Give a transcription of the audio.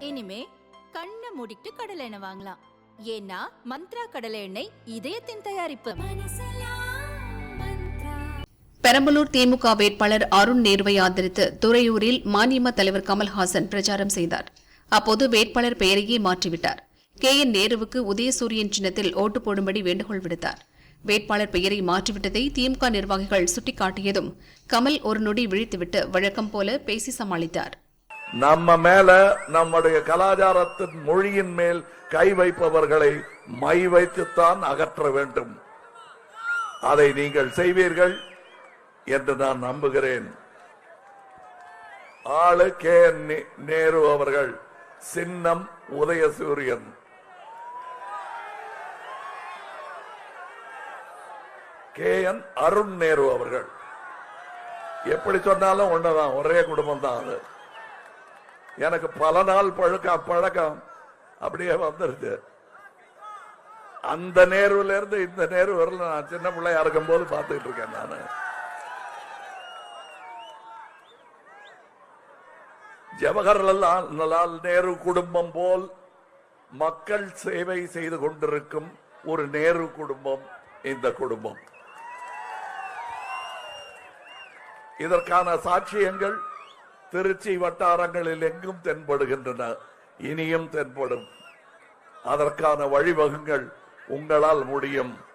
இனிமே கண்ணை மூடிட்டு கடலை எண்ணெய் வாங்கலாம். ஏன்னா மந்த்ரா கடலை எண்ணெய் இதயத்தின் தயாரிப்பு. பெரம்பலூர் திமுக வேட்பாளர் அருண் நேருவை ஆதரித்து துறையூரில் மநீம தலைவர் கமல்ஹாசன் பிரச்சாரம் செய்தார். அப்போது வேட்பாளர் பெயரையே மாற்றிவிட்டார். கே. என். நேருவுக்கு உதயசூரியன் சின்னத்தில் ஓட்டு போடும்படி வேண்டுகோள் விடுத்தார். வேட்பாளர் பெயரை மாற்றிவிட்டதை திமுக நிர்வாகிகள் சுட்டிக்காட்டியதும் கமல் ஒரு நொடி விழித்துவிட்டு வழக்கம் போல பேசி சமாளித்தார். நம்ம மேல நம்முடைய கலாச்சாரத்தின் மொழியின் மேல் கை வைப்பவர்களை மை வைத்துத்தான் அகற்ற வேண்டும். அதை நீங்கள் செய்வீர்கள் என்று நான் நம்புகிறேன். ஆளு கே என் நே- நேரு அவர்கள் சின்னம் உதயசூரியன். கே என் அருண் நேரு அவர்கள். எப்படி சொன்னாலும் ஒண்ணுதான் ஒரே குடும்பம் தான் அது. எனக்கு பல நாள் பழக்கம் பழக்கம். அப்படியே வந்துருச்சு அந்த நேருல இருந்து இந்த நேரு வரல. நான் சின்ன பிள்ளையா இருக்கும் போது பார்த்துக்கிட்டு இருக்கேன் நானு. ஜவஹர்லால் நேரு குடும்பம் போல் மக்கள் சேவை செய்து கொண்டிருக்கும் ஒரு நேரு குடும்பம் இந்த குடும்பம். இதற்கான சாட்சியங்கள் திருச்சி வட்டாரங்களில் எங்கும் தென்படுகின்றன. இனியும் தென்படும். அதற்கான வழிவகுங்கள். உங்களால் முடியும்.